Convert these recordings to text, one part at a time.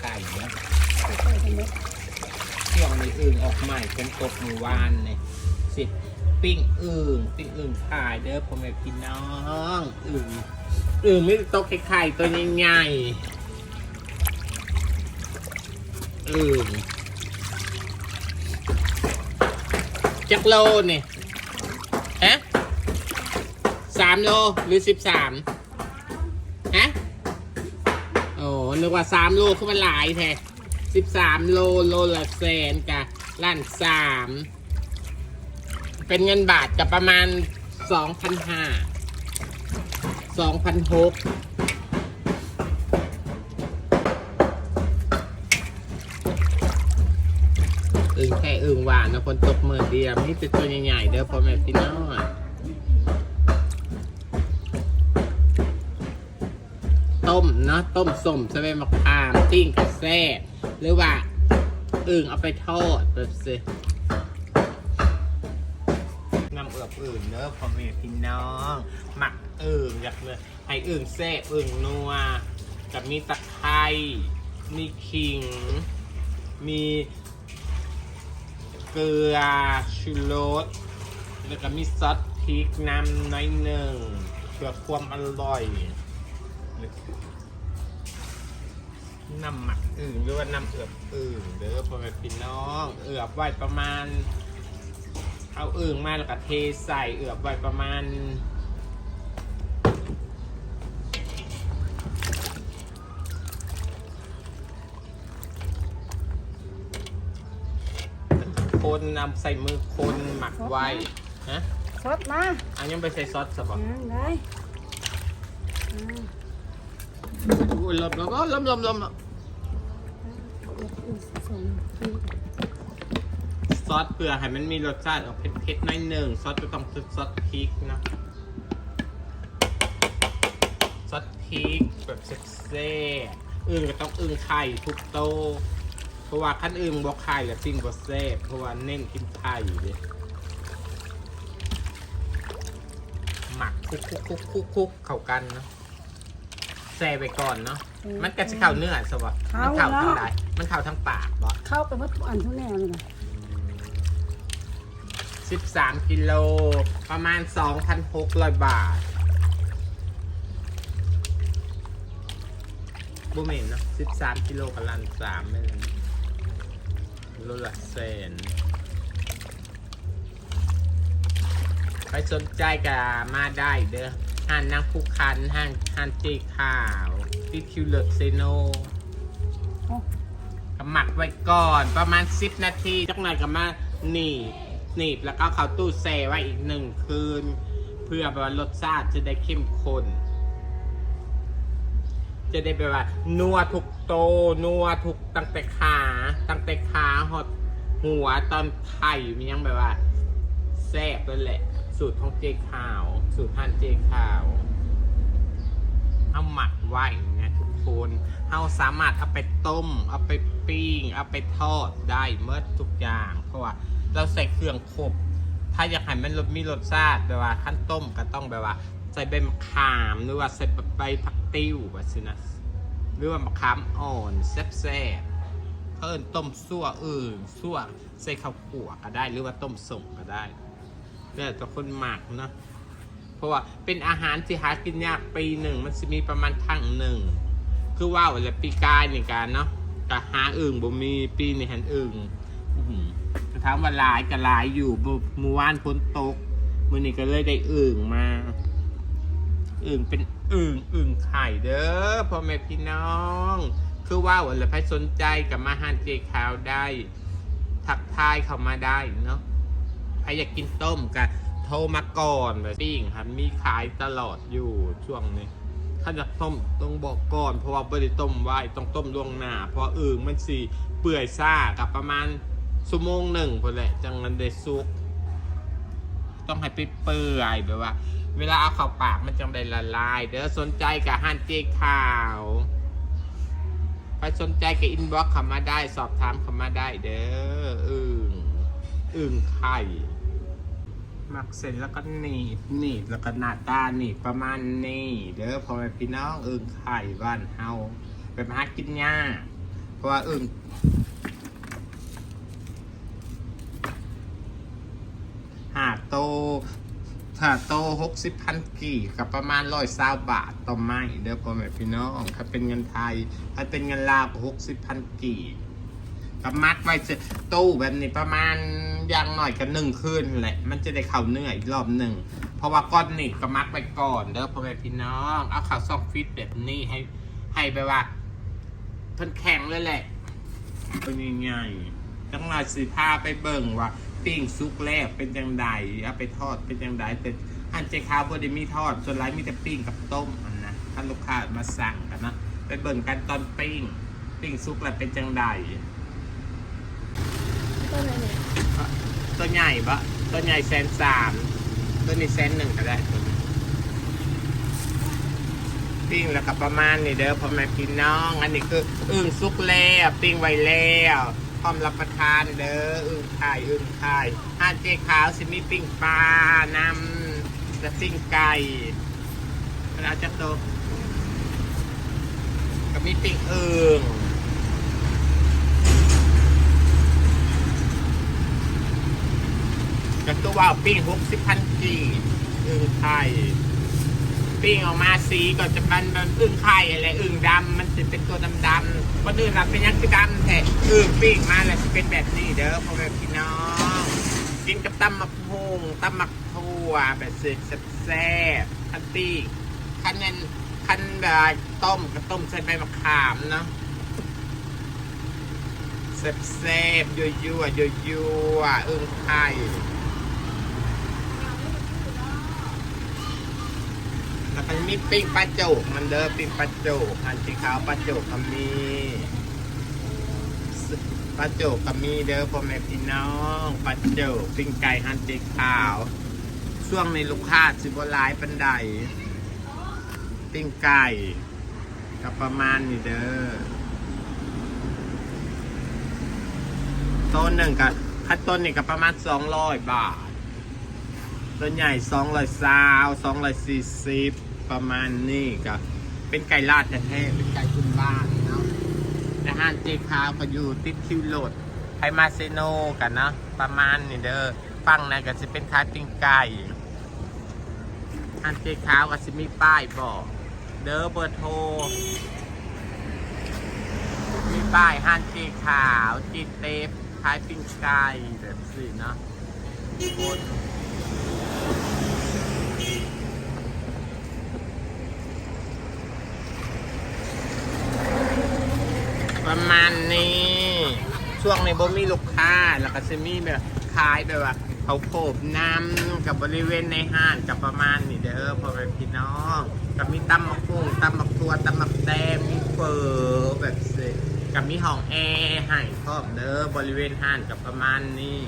ไก่เนาะใส่กันหมดช่วงนี้อึ่งออกใหม่เป็นตกมือวานเนี่ยสิปิ้งอึ่งปิ้งอึ่งขายเด้อพ่อแม่พี่น้องอึ่งอึ่งไม่ได้ตกไข่ตัวใหญ่ๆอึ่งจักโลเนี่ยฮะสามโลหรือสิบสามฮะ โอ้นึกว่าสามโลคือมันหลายแท้สิบสามโลโลละแสนกะล้านสามเป็นเงินบาทกับประมาณสองพันห้าสองพันหกอึ่งแค่อึ่งหวานนะคนตกเมื่อเดียวนี่เป็นตัวใหญ่ๆเด้อพ่อแม่พี่น้อง ต้มเนาะต้มส้มส่ใบมะขามปิ้งกระแซ่หรือว่าอึ่งเอาไปทอดแบบสิน้ำเอือบอึ่งเนอะพ่อแม่พี่น้อง หมักอึ่งอยากเลยให้อึ่งแซ่บอึ่งนัวกับมีตะไคร้มีขิง มีเกลือชูรสแล้วก็มีซอสพริกน้ำน้อยหนึ่งเพื่อความอร่อย น้ำหมักอื่นหรือว่าน้ำเอือบอื่นเด้อพ่อแม่พี่น้อง เอือบไว้ประมาณ เอาอื่นมาแล้วก็เทใส่เอือบไว้ประมาณคนนำใส่มือคนหมักไว้ฮะซดมาอันยังไปใส่ซอสสบอ่าได้อ่า อุ้ยลมลมลมลมลมลมเดี๋ยวอื่นซอสเพื่อให้มันมีรสชาติออกเผ็ดๆหน่อยหนึ่งซอสจะต้องซอสพริกนะซอสพริกแบบเซ่อื่นก็ต้องอึ่งไข่ทุกโตเพราะว่าขั้นอึ่งบอกไข่กับจริงบ่แซ่เพราะว่าเน้นกินไข่เลยหมักคุกคุกคุกคุกคุกเข้ากันนะ แซ่ไปก่อนเนาะ มันก็จะเข้าเนื้อสวะมันเข้าทั้งใดมันเข้าทั้งปากบ่เข้าไปวัดทุกอันทุกแนวเลยนะสิบสามกิโลประมาณสองพันหกร้อยบาทบุเมนเนาะสิบสามกิโลกับลันสามไม่เลยโลละแสนใครสนใจก็มาได้เด้อ ห้านนางผู้คันห้างห้านเจข่าวที่คิวเลอร์เซโนโอ้ก็หมักไว้ก่อนประมาณ10นาทีจักหน่อยก็มาหนีบหนีบแล้วก็เอาเข้าตู้แช่ไว้อีกหนึ่งคืน เพื่อแบบว่ารสชาติจะได้เข้มข้นจะได้แบบว่า นัวทุกโต นัวทุกตั้งแต่ขาตั้งแต่ขาหอดหัวตอนไข่มียังแบบว่าแซ่บเลยแหละ สูตรของเจขาว สูตรท่านเจขาว เอาหมักไว้นะทุกคนเอาสามารถเอาไปต้ม เอาไปปิ้ง เอาไปทอดได้เมื่อทุกอย่าง เพราะว่าเราใส่เครื่องครบ ถ้าอยากให้มันมีรสชาติแบบว่าขั้นต้มก็ต้องแบบว่า ใส่ใบมะขามหรือว่าใส่ใบผักติ้วแบบนี้นะหรือว่ามะขามอ่อนแซ่บๆเพิ่นต้มซั่วอื่นซั่วใส่ข้าวกั่วก็ได้ หรือว่าต้มส่งก็ได้ แล้วแต่คนหมักเนอะเพราะว่าเป็นอาหารที่หากินยากปีหนึ่งมันจะมีประมาณทั้งหนึ่ง คือว่าวและปีกายนี่กันเนาะกะหาอึ่งบ่มีปีนี่หันอึ่งอื้อหือถามว่าหลายก็หลายอยู่เมื่อวานฝนตกมื้อนี้ก็เลยได้อึ่งมา อึ่งเป็นอึ่งอึ่งไข่เด้อพ่อแม่พี่น้อง คือว่าวแหละใครสนใจกับมาหานเจขาวได้ ทักทายเข้ามาได้เนาะ รอยากกินต้มก็โทรมาก่อนแบบปิ้งครับมีขายตลอดอยู่ช่วงนี้ ถ้าจะต้มต้องบอกก่อนเพราะว่าไม่ได้ต้มไว้ต้องต้มล่วงหน้า เพราะอึ่งมันสีเปื่อยซ่ากับประมาณชั่วโมงหนึ่งพอแหละจังมันได้ซุก ต้องให้ไปเปื่อยแบบว่า เวลาเอาเข้าปากมันจังได้ละลายเด้อสนใจกับฮันเจข่าวใครสนใจกับอินบ็อกซ์เข้ามาได้สอบถามเข้ามาได้เด้ออึ่งอึ่งไข่ มักเสร็จแล้วก็หนีบหนีบแล้วก็หน้าตาหนีบประมาณนี้เด้อพ่อแม่พี่น้องเอิงไข่บ้านเฮาแบบหากินยาเพราะว่าอึ่งหาโตถ้าโตหกสิบพันกี่กับประมาณร้อยสาบาทต่อไม้เด้อพ่อแม่พี่น้องถ้าเป็นเงินไทย ถ้าเป็นเงินลาวหกสิบพันกี่กับมัดไว้เสร็จตู้แบบนี้ประมาณ อย่างหน่อยกันหนึ่งคืนแหละ มันจะได้เข่าเนื้ออีกรอบหนึ่ง เพราะว่าก้อนนี่ก็มัดไว้ก่อนเด้อพ่อแม่พี่น้อง เอาข่าวซองฟิตแบบนี้ให้ ให้ไปว่าเพิ่นแข็งเลยแหละ เป็นยังไงจังหวะสิพาไปเบิ่งว่าปิ้งซุกแรกเป็นจังใดเอาไปทอดเป็นจังใดแต่อันเจคาวบ่ได้มีทอด ส่วนไรมีแต่ปิ้งกับต้มอันนะถ้าลูกค้ามาสั่งกันนะไปเบิ่งกันตอนปิ้งปิ้งซุกแล้วเป็นจังใด ต้นอะไรเนี่ย ตัวใหญ่ปะตัวใหญ่แสนสามตัวนี้แสนหนึ่งก็ได้ตัวนี้ปิ้งแล้วก็ประมาณนี้เด้อพ่อแม่พี่น้อง อันนี้คืออึ่งซุกแล้วปิ้งไว้แล้วพร้อมรับประทานเด้ออึ่งไข่อึ่งไข่ห้านเจ๊ขาวสิมีปิ้งปลานำจะปิ้งไก่มันเอาจะโตก็มีปิ้งอึ่ง ก็ตัวว่าปิ้งหกสิบพันกีอึ่งไข่ปิ้งออกมาสีก็จะเป็นแบบอึ่งไข่อะไรอึ่งดำมันจะเป็นตัวดำดำๆคนอื่นเราเป็นยังคือดำแท้อึ่งปิ้งมาแล้วจะเป็นแบบนี้เด้อพ่อแม่พี่น้องกินกับตำมักพุงตำมักทั่วแบบเสร็จแซ่บคันปิ้คันนั้นคันแบบต้มก็ต้มใส่ใบมะขามเนาะแซ่บๆยั่วๆยั่วๆอึ่งไข่ มันมีปิ้งปลาโจกมันเด้อปิ้งปลาโจกอันสีขาวปลาโจกก็มีปลาโจกก็มีเด้อพ่อแม่พี่น้องปลาโจกปิ้งไก่หันสีขาว ช่วงในลูกค้าสิบหลายปันไดปิ้งไก่ก็ประมาณนี้เด้อต้นหนึ่งกับขั้นต้นนี่ก็ประมาณสองร้อยบาทตัวใหญ่สองร้อยซาวสองร้อยสี่สิบ ประมาณนี้ก็เป็นไก่ลาดแท้ๆเป็นไก่พื้นบ้านเนาะอาหารเจคาวก็อยู่ติดคิวโหลดไฮมาเซโนกันเนาะประมาณนี้เด้อฟังนะก็จะเป็นคายปิ้งไก่อาหารเจคาวก็จะมีป้ายบอกเด้อเบอร์โทรมีป้ายห้านเจขาวจีเตฟคายปิ้งไก่แบบสิเนาะคน ประมาณนี้ ช่วงในบ่มีลูกค้า แล้วก็จะมีแบบขายแบบว่าเขาโขบน้ำกับบริเวณในห้างกับประมาณนี้เด้อพ่อแม่พี่น้องกับมีตำมะกุ้งตำมะตัวตำมะแดงมีเฟอร์แบบเสกับมีห้องแอร์ให้พร้อมเด้อบริเวณห้างกับประมาณนี้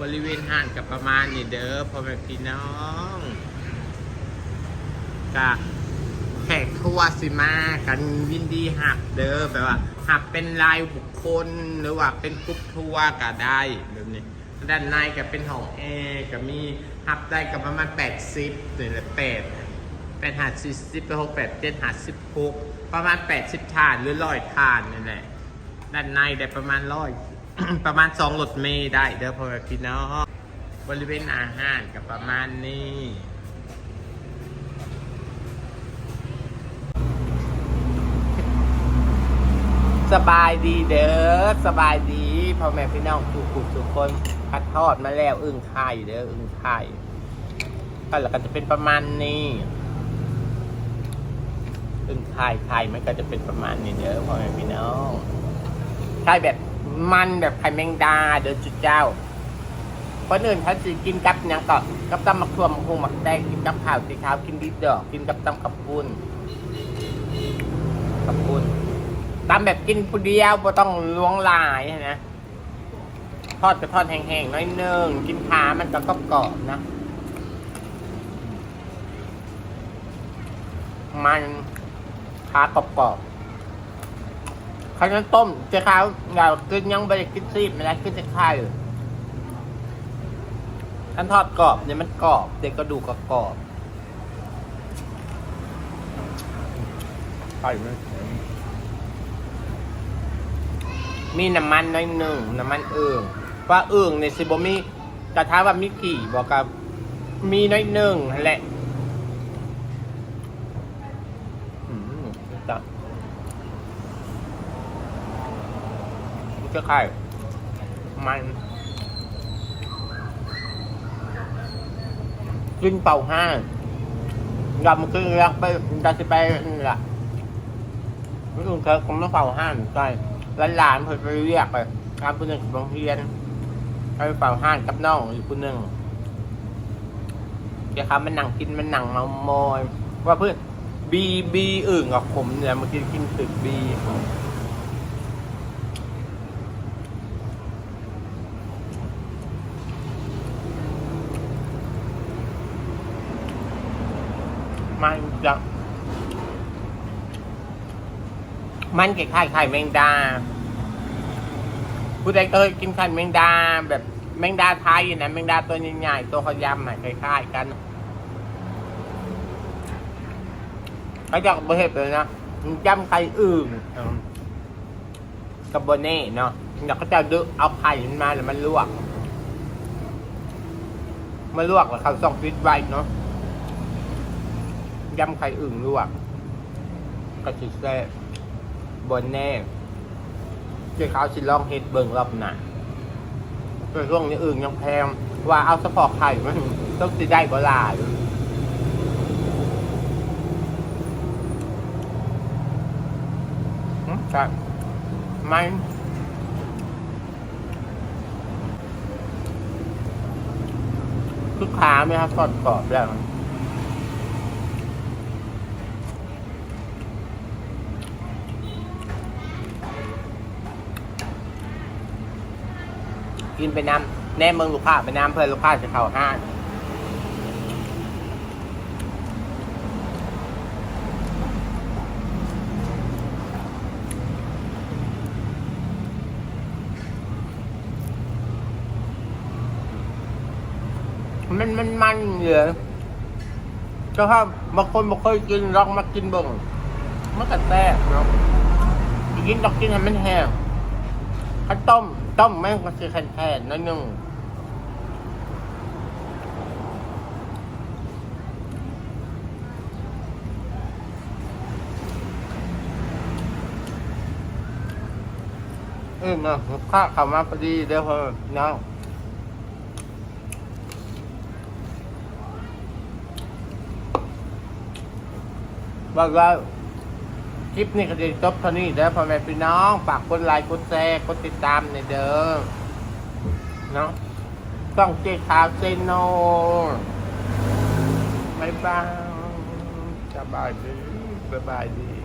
บริเวณห้างกับประมาณนี้เด้อพ่อแม่พี่น้องกะแขก ทัวสิมากันยินดีหักเด้อแบบว่าหักเป็นรายบุคคลหรือว่าเป็นกรุ๊ปทัวร์ก็ได้แบบนี้ด้านในก็เป็นห้องแอร์ก็มีหักได้กับประมาณ80นี่แหละ8 8หา40ไป6 8 7หา16ประมาณ80ฐานหรือร้อยฐานนี่แหละด้านในได้ประมาณร้อยประมาณ2รถเมล์ได้เด้อพ่อแม่พี่น้องบริเวณอาหารกับประมาณนี้ สบายดีเด้อสบายดีพ่อแม่พี่น้องทุกคนทุกคนพัดทอดมาแล้วอึ่งไข่เด้ออึ่งไข่ก็แล้วก็จะเป็นประมาณนี้อึ่งไข่ไข่มันก็จะเป็นประมาณนี้เด้อพ่อแม่พี่น้องไข่แบบมันแบบไข่แมงดาเด้อจุดเจ้าคนอื่นเขาสิกินกับหยังก็กับตำมักทั่วมักหูหมักแดงกินกับข้าวสีขาวกินดิบดอกกินกับตำกับปุ้นกับปุ้น ตำแบบกินผู้เดียวบ่ต้องล้วงลายนะทอดก็ทอดแห้งๆน้อยนึงกินขามันก็กรอบๆนะมันขากรอบๆข้าวต้มเจ้าข้าวอยากกินยังไม่ได้กินซีบไม่ได้กินแต่ไข่ท่านทอดกรอบเนี่ยมันกรอบเด็กก็ดูกกรอบๆปข่ไหม มีน้ำมันน้อยหนึ่งน้ำมันเอิงเพราะเอิงในซิบมีกระทะว่ามีกี่บอกกับมีน้อยหนึ่งนั่นแหละอืมจ้ะไข่มันกินเป่าห้างยำคืออยากไปจะไปนี่แหละไม่รู้เคยคงต้องเป่าห้างใช่ หลานๆเพิ่นไปเรียกไปตามผู้หนึ่งโรงเรียนไปเป่าห้างกับน้องอีกผู้หนึ่งเดี๋ยวครับมันหนังกินมันหนังมามอยว่าเพื่อนบีบีอื่นกับผมเนี่ยเมื่อกี้กินตึกบีมันจะ มันคล้ายๆไข่แมงดา ผู้ใดเคยกินไข่แมงดา แบบแมงดาไทยนะแมงดาตัวใหญ่ๆตัวเขายำอะคล้ายๆกันเขาจะบะเห็ดเลยนะยำไข่อื่นกับโบเน่เนาะเดี๋ยวเขาจะดึเอาไข่มันมาแล้วมันลวกมาลวกแล้วเขาส่องฟิตไว้เนาะยำไข่อื่นลวกก็ชิเซ่ บนแน่เจ้าเขาสิลองเฮ็ดเบิ่งรอบหนาแต่ช่วงนี้อื่นยังแพงว่าเอาสปอร์ตไข่มันต้องสิได้บ่ลายหึครับไม่คือขาไหมครับทอดกรอบแล้ว กินไปน้ำแน่เมืองลูกค้าไปน้ำเพื่อลูกค้าจะเข้าห้างมันมันมันเหลือก็ถ้าบางคนบ่เคยกินลองมากินเบิ่งมันก็แซ่บเนาะกินต้องกินให้มันแห้งข้าวต้ม ต้มแม่งมันคือแข็งๆนิดนึงเออมาข้าข้ามาพอดีเดี๋ยวพอน้องบอกว่า คลิปนี้ก็จะจบเท่านี้เด้อพ่อแม่พี่น้องฝากกดไลค์กดแชร์กดติดตามในเด้อเนาะต้องเจ๊ขาวเซโนบายบายสบายดีสบายดี